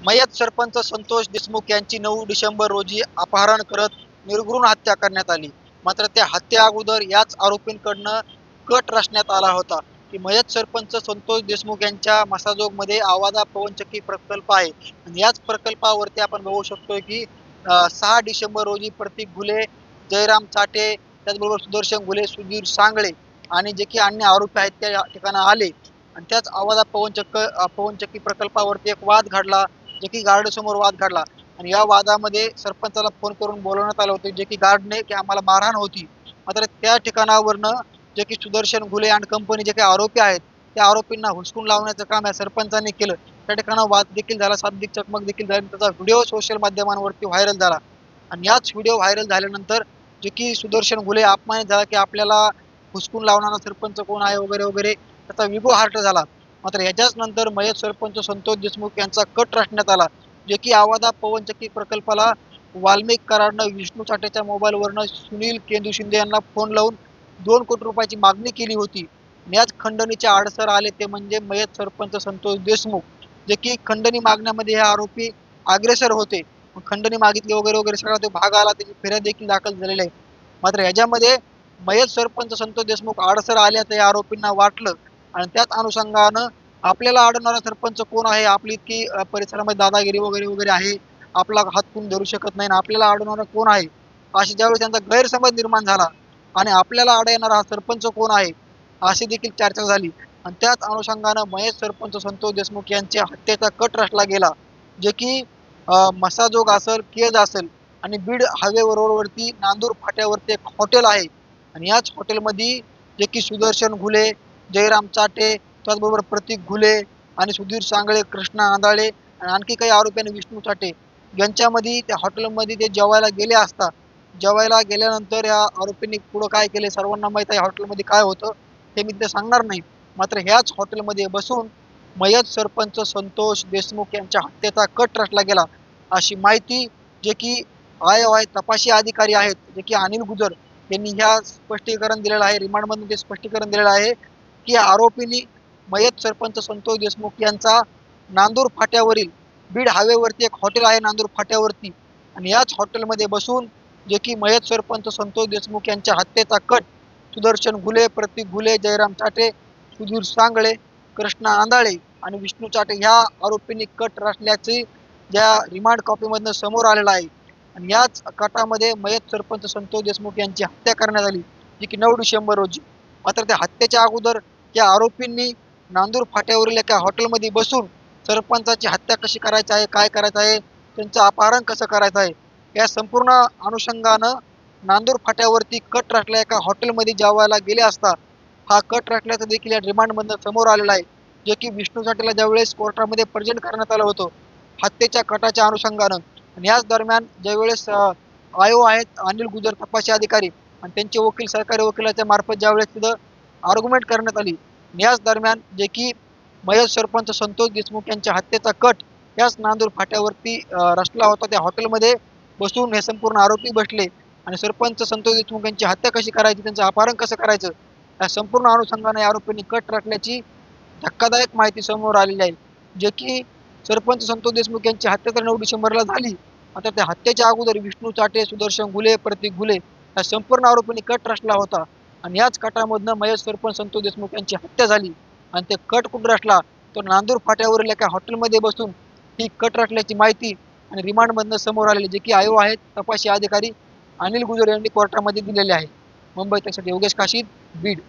मयत सरपंच संतोष देशमुख यांची नऊ डिसेंबर रोजी अपहरण करत निर्घृण हत्या करण्यात आली. मात्र त्या हत्या अगोदर याच आरोपींकडनं कट रचण्यात आला होता की मयत सरपंच संतोष देशमुख यांच्या मसाजोगमध्ये आवादा पवनचक्की प्रकल्प आहे. आणि याच प्रकल्पावरती आपण बघू शकतोय की सहा डिसेंबर रोजी प्रतीक घुले जयराम चाटे त्याचबरोबर सुदर्शन घुले सुधीर सांगळे आणि जे की अन्य आरोपी आहेत त्या ठिकाणी आले. आणि त्याच आवाजा पवनचक्क पवनचक्की प्रकल्पावरती एक वाद घडला. जे की गार्ड समोर वाद घडला. आणि या वादामध्ये सरपंचाला फोन करून बोलवण्यात आलं होतं जे की गार्डने की आम्हाला मारहाण होती. मात्र त्या ठिकाणावरनं जे की सुदर्शन घुले आणि कंपनी जे काही आरोपी आहेत त्या आरोपींना हुसकून लावण्याचं काम या सरपंचांनी केलं. त्या ठिकाणी वाद देखील झाला शाब्दिक चकमक देखील झाली त्याचा व्हिडिओ सोशल माध्यमांवरती व्हायरल झाला. आणि याच व्हिडिओ व्हायरल झाल्यानंतर जे की सुदर्शन घुले अपमानित झाला की आपल्याला हुसकून लावणारा सरपंच कोण आहे वगैरे वगैरे त्याचा विगो हार्ट झाला. मात्र याच्याच नंतर मयत सरपंच संतोष देशमुख यांचा कट रचण्यात आला जे की आवादा पवनचक्की प्रकल्पाला वाल्मिक कराडनं विष्णू साठेच्या मोबाईलवरनं सुनील केंदू शिंदे यांना फोन लावून दोन कोटी रुपयाची मागणी केली होती. याच खंडणीचे आडसर आले ते म्हणजे मयत सरपंच संतोष देशमुख जे की खंडणी मागण्यामध्ये हे आरोपी अग्रेसर होते. खंडणी मागितली वगैरे वगैरे सगळा तो भाग आला त्याची फिर्याद देखील दाखल झालेली आहे. मात्र याच्यामध्ये मयत सरपंच संतोष देशमुख आडसर आल्याचं या आरोपींना वाटलं आणि त्याच अनुषंगानं आपल्याला आढळणारा सरपंच कोण आहे? आपली इतकी परिसरामध्ये दादागिरी वगैरे वगैरे आहे. आपला हात कोण धरू शकत नाही आणि आपल्याला आढळणारा कोण आहे? अशी ज्यावेळी त्यांचा गैरसमज निर्माण झाला आणि आपल्याला आड येणारा हा सरपंच कोण आहे? अशी देखील चर्चा झाली. आणि त्याच अनुषंगानं महेश सरपंच संतोष देशमुख यांच्या हत्येचा कट रचला गेला. जे की मसाजोग असेल केज असेल आणि बीड हायवे रोडवरती नांदूर फाट्यावरती एक हॉटेल आहे. आणि याच हॉटेलमध्ये जे की सुदर्शन घुले जयराम चाटे त्याचबरोबर प्रतीक घुले आणि सुधीर सांगळे कृष्णा आंदाळे आणि आणखी काही आरोपी आणि विष्णू साठे यांच्यामध्ये त्या हॉटेलमध्ये ते जेवायला गेले असता जेवायला गेल्यानंतर या आरोपींनी पुढं काय केले? सर्वांना माहीत आहे हॉटेलमध्ये काय होतं हे मी ते सांगणार नाही. मात्र ह्याच हॉटेलमध्ये बसून मयत सरपंच संतोष देशमुख यांच्या हत्येचा कट रचला गेला. अशी माहिती जे की आय आय तपासी अधिकारी आहेत जे की अनिल गुजर यांनी ह्या स्पष्टीकरण दिलेलं आहे रिमांडमधून ते स्पष्टीकरण दिलेलं आहे की आरोपींनी मयत सरपंच संतोष देशमुख यांचा नांदूर फाट्यावरील बीड हायवेवरती एक हॉटेल आहे नांदूर फाट्यावरती. आणि याच हॉटेलमध्ये बसून जे की मयत सरपंच संतोष देशमुख यांच्या हत्येचा कट सुदर्शन घुले प्रतीक घुले जयराम चाटे सुधीर सांगळे कृष्णा आंधाळे आणि विष्णू चाटे ह्या आरोपींनी कट रचल्याचे ज्या रिमांड कॉपीमधनं समोर आलेलं आहे. आणि याच कटामध्ये मयत सरपंच संतोष देशमुख यांची हत्या करण्यात आली जी की नऊ डिसेंबर रोजी. मात्र त्या हत्येच्या अगोदर या आरोपींनी नांदूर फाट्यावरील एका हॉटेलमध्ये बसून सरपंचाची हत्या कशी करायची आहे काय करायचं आहे त्यांचं अपहरण कसं करायचं आहे या संपूर्ण अनुषंगानं नांदूर फाट्यावरती कट राखल्या एका हॉटेलमध्ये जेवायला गेले असता हा कट राखल्याचं देखील या रिमांडमधनं समोर आलेला आहे जे की विष्णू साठेला ज्यावेळेस कोर्टामध्ये प्रेझेंट करण्यात आलं होतं हत्येच्या कटाच्या अनुषंगानं. आणि याच दरम्यान ज्यावेळेस आयो आहेत अनिल गुजर तपासी अधिकारी आणि त्यांचे वकील सरकारी वकिलाच्या मार्फत ज्यावेळेस तिथं आर्ग्युमेंट करण्यात आली याच दरम्यान जे की मयत सरपंच संतोष देशमुख यांच्या हत्येचा कट याच नांदूर फाट्यावरती रचला होता. त्या हॉटेलमध्ये बसून हे संपूर्ण आरोपी बसले आणि सरपंच संतोष देशमुख यांची हत्या कशी करायची त्यांचं अपहरण कसं करायचं या संपूर्ण अनुषंगाने या आरोपींनी कट रचल्याची धक्कादायक माहिती समोर आलेली आहे. जे की सरपंच संतोष देशमुख यांची हत्या तर नऊ डिसेंबरला झाली. मात्र त्या हत्येच्या अगोदर विष्णू चाटे सुदर्शन घुले प्रतीक घुले या संपूर्ण आरोपींनी कट रचला होता. आणि याच कटामधनं महेश सरपंच संतोष देशमुख यांची हत्या झाली. आणि ते कट कुठं रचला? तर नांदूर फाट्यावरील एका हॉटेलमध्ये बसून ही कट रचल्याची माहिती आणि रिमांडमधनं समोर आलेली जे की आयो आहेत तपासी अधिकारी अनिल गुजर यांनी कोर्टामध्ये दिलेले आहे. मुंबई त्यासाठी योगेश काशीद बीड.